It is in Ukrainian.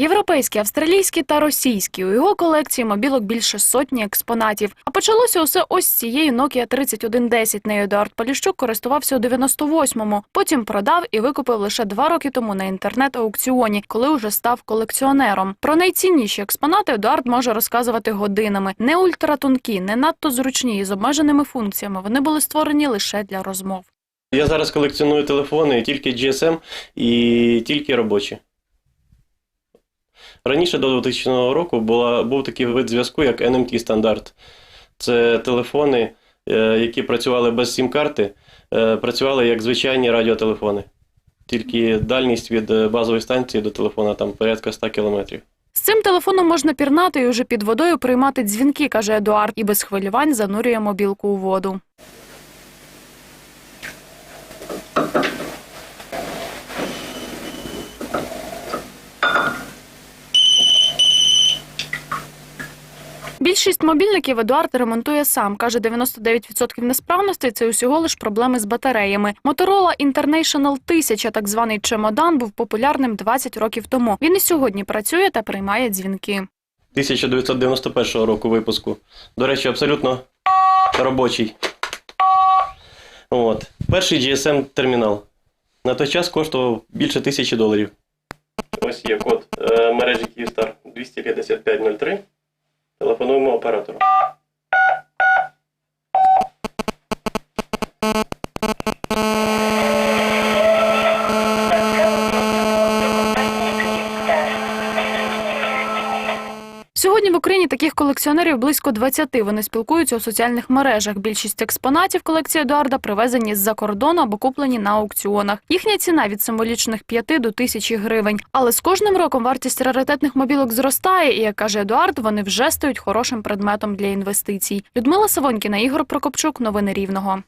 Європейські, австралійські та російські. У його колекції мобілок більше сотні експонатів. А почалося усе ось з цієї Nokia 3110. Нею Едуард Поліщук користувався у 98-му. Потім продав і викупив лише два роки тому на інтернет-аукціоні, коли уже став колекціонером. Про найцінніші експонати Едуард може розказувати годинами. Не ультратонкі, не надто зручні і з обмеженими функціями. Вони були створені лише для розмов. Я зараз колекціоную телефони тільки GSM і тільки робочі. Раніше до 2000 року була, був такий вид зв'язку, як NMT стандарт. Це телефони, е, які працювали без сім-карти, е, працювали як звичайні радіотелефони. Тільки дальність від е, базової станції до телефона там порядка 100 кілометрів. З цим телефоном можна пірнати і уже під водою приймати дзвінки, каже Едуард, і без хвилювань занурює мобілку у воду. Більшість мобільників Едуард ремонтує сам. Каже, 99% несправностей – це усього лиш проблеми з батареями. Motorola International 1000, так званий чемодан, був популярним 20 років тому. Він і сьогодні працює та приймає дзвінки. 1991 року випуску. До речі, абсолютно робочий. От. Перший GSM-термінал. На той час коштував більше тисячі доларів. Ось є код е, мережі Kyivstar 25503. Телефонуємо оператору. Сьогодні в Україні таких колекціонерів близько 20. Вони спілкуються у соціальних мережах. Більшість експонатів колекції Едуарда привезені з-за кордону або куплені на аукціонах. Їхня ціна від символічних 5 до 1000 гривень. Але з кожним роком вартість раритетних мобілок зростає, і як каже Едуард, вони вже стають хорошим предметом для інвестицій. Людмила Савонькіна, Ігор Прокопчук, новини Рівного.